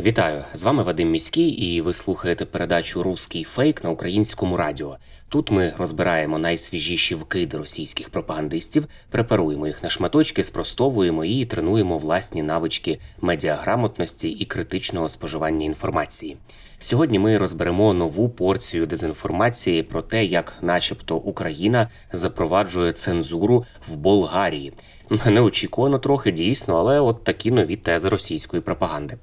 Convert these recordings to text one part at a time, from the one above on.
Вітаю! З вами Вадим Міський, і ви слухаєте передачу Руський фейк на українському радіо. Тут ми розбираємо найсвіжіші вкиди російських пропагандистів, препаруємо їх на шматочки, спростовуємо і тренуємо власні навички медіаграмотності і критичного споживання інформації. Сьогодні ми розберемо нову порцію дезінформації про те, як, начебто, Україна запроваджує цензуру в Болгарії. Неочікувано трохи дійсно, але от такі нові тези російської пропаганди.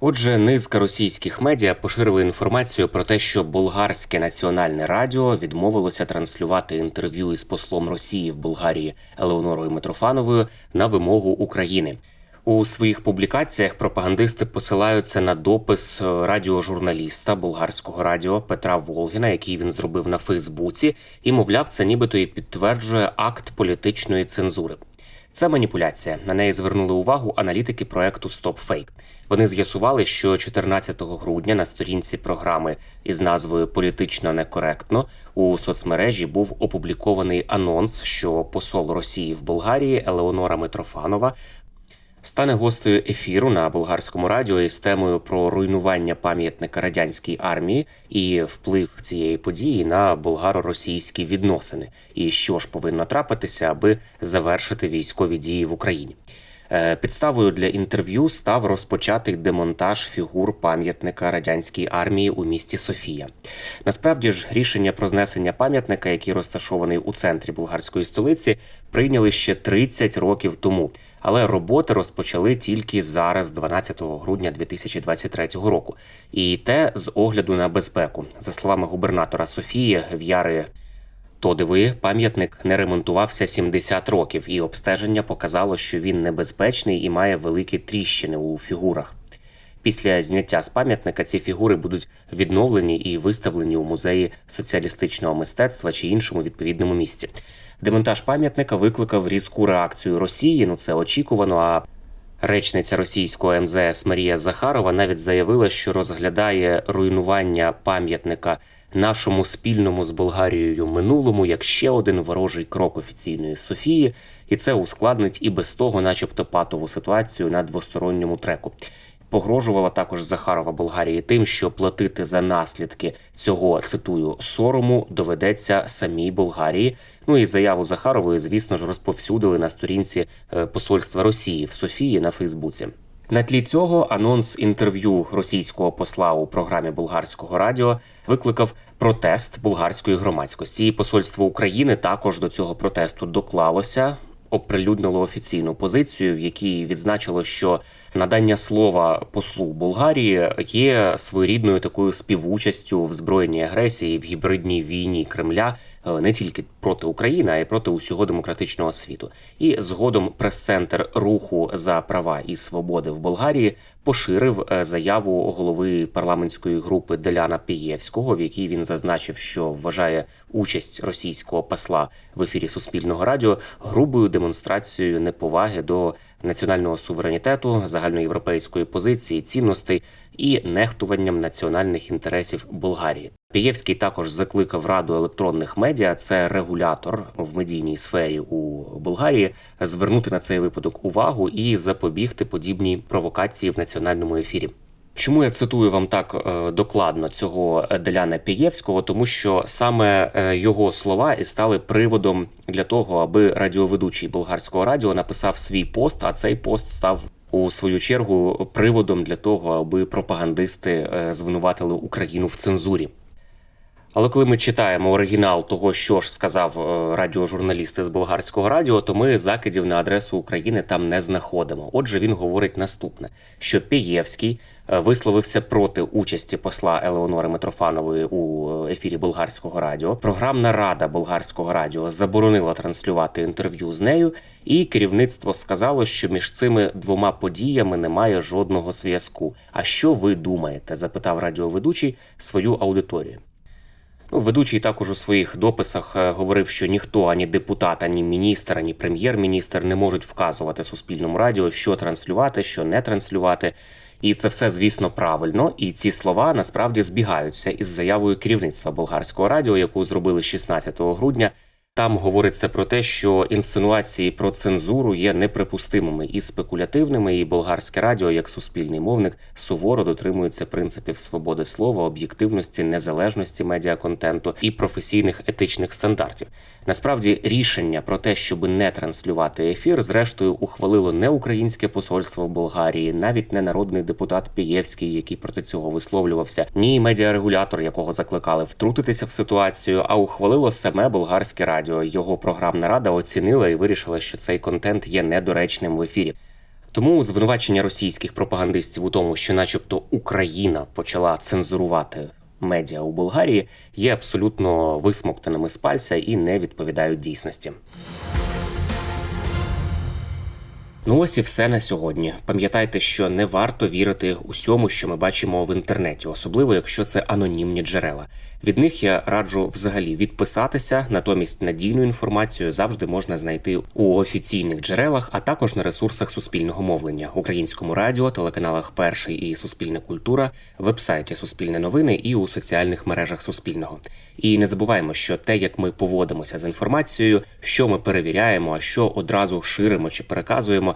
Отже, низка російських медіа поширили інформацію про те, що болгарське національне радіо відмовилося транслювати інтерв'ю із послом Росії в Болгарії Елеонорою Митрофановою на вимогу України. У своїх публікаціях пропагандисти посилаються на допис е, радіожурналіста болгарського радіо Петра Волгіна, який він зробив на Фейсбуці, і мовляв, це нібито і підтверджує акт політичної цензури. Це маніпуляція. На неї звернули увагу аналітики проекту StopFake. Вони з'ясували, що 14 грудня на сторінці програми із назвою Політично некоректно у соцмережі був опублікований анонс, що посол Росії в Болгарії Елеонора Митрофанова стане гостею ефіру на болгарському радіо із темою про руйнування пам'ятника радянській армії і вплив цієї події на болгаро-російські відносини, і що ж повинно трапитися, аби завершити військові дії в Україні. Е, Підставою для інтерв'ю став розпочатий демонтаж фігур пам'ятника радянській армії у місті Софія. Насправді ж рішення про знесення пам'ятника, який розташований у центрі болгарської столиці, прийняли ще 30 років тому. Але роботи розпочали тільки зараз, 12 грудня 2023 року, і те з огляду на безпеку, за словами губернатора Софії В'яри Тодиви, пам'ятник не ремонтувався 70 років, і обстеження показало, що він небезпечний і має великі тріщини у фігурах. Після зняття з пам'ятника ці фігури будуть відновлені і виставлені у музеї соціалістичного мистецтва чи іншому відповідному місці. Демонтаж пам'ятника викликав різку реакцію Росії. Ну це очікувано. А речниця російського МЗС Марія Захарова навіть заявила, що розглядає руйнування пам'ятника нашому спільному з Болгарією минулому як ще один ворожий крок офіційної Софії, і це ускладнить і без того, начебто, патову ситуацію на двосторонньому треку. Погрожувала також Захарова Болгарії тим, що платити за наслідки цього цитую сорому доведеться самій Болгарії. Ну і заяву Захарової, звісно ж, розповсюдили на сторінці е, посольства Росії в Софії на Фейсбуці. На тлі цього анонс інтерв'ю російського посла у програмі болгарського радіо викликав протест болгарської громадськості. І посольство України також до цього протесту доклалося. Оприлюднило офіційну позицію, в якій відзначило, що надання слова послу Болгарії є своєрідною такою співучастю в збройній агресії в гібридній війні Кремля не тільки проти України, а й проти усього демократичного світу. І згодом прес-центр руху за права і свободи в Болгарії поширив е, заяву голови парламентської групи Деляна Пієвського, в якій він зазначив, що вважає участь російського посла в ефірі Суспільного радіо грубою демонстрацією неповаги до національного суверенітету, загальноєвропейської позиції, цінностей і нехтуванням національних інтересів Болгарії. Пієвський також закликав раду електронних медіа, це регулятор в медійній сфері у Болгарії, звернути на цей випадок увагу і запобігти подібній провокації в національному ефірі. Чому я цитую вам так е, докладно цього Деляна Пієвського? Тому що саме е, його слова і стали приводом для того, аби радіоведучий болгарського радіо написав свій пост, а цей пост став у свою чергу приводом для того, аби пропагандисти е, звинуватили Україну в цензурі. Але коли ми читаємо оригінал того, що ж сказав е, радіожурналіст з болгарського радіо, то ми закидів на адресу України там не знаходимо. Отже, він говорить наступне: що Пієвський е, висловився проти участі посла Елеонори Митрофанової у ефірі болгарського радіо. Програмна рада болгарського радіо заборонила транслювати інтерв'ю з нею, і керівництво сказало, що між цими двома подіями немає жодного зв'язку. А що ви думаєте? запитав радіоведучий свою аудиторію. Ну, ведучий також у своїх дописах е, говорив, що ніхто, ані депутат, ані міністр, ані прем'єр-міністр не можуть вказувати Суспільному радіо, що транслювати, що не транслювати. І це все, звісно, правильно. І ці слова насправді збігаються із заявою керівництва болгарського радіо, яку зробили 16 грудня. Там говориться про те, що інсинуації про цензуру є неприпустимими і спекулятивними, і болгарське радіо, як суспільний мовник, суворо дотримується принципів свободи слова, об'єктивності, незалежності медіаконтенту і професійних етичних стандартів. Насправді, рішення про те, щоб не транслювати ефір, зрештою ухвалило не українське посольство в Болгарії, навіть не народний депутат Пієвський, який проти цього висловлювався, ні медіарегулятор, якого закликали втрутитися в ситуацію, а ухвалило саме болгарське радіо. Його програмна рада оцінила і вирішила, що цей контент є недоречним в ефірі. Тому звинувачення російських пропагандистів у тому, що, начебто, Україна почала цензурувати медіа у Болгарії, є абсолютно висмоктаними з пальця і не відповідають дійсності. Ну ось і все на сьогодні. Пам'ятайте, що не варто вірити усьому, що ми бачимо в інтернеті, особливо якщо це анонімні джерела. Від них я раджу взагалі відписатися, натомість надійну інформацію завжди можна знайти у офіційних джерелах, а також на ресурсах суспільного мовлення, українському радіо, телеканалах Перший і Суспільна культура, вебсайті Суспільне новини і у соціальних мережах Суспільного. І не забуваємо, що те, як ми поводимося з інформацією, що ми перевіряємо, а що одразу ширимо чи переказуємо,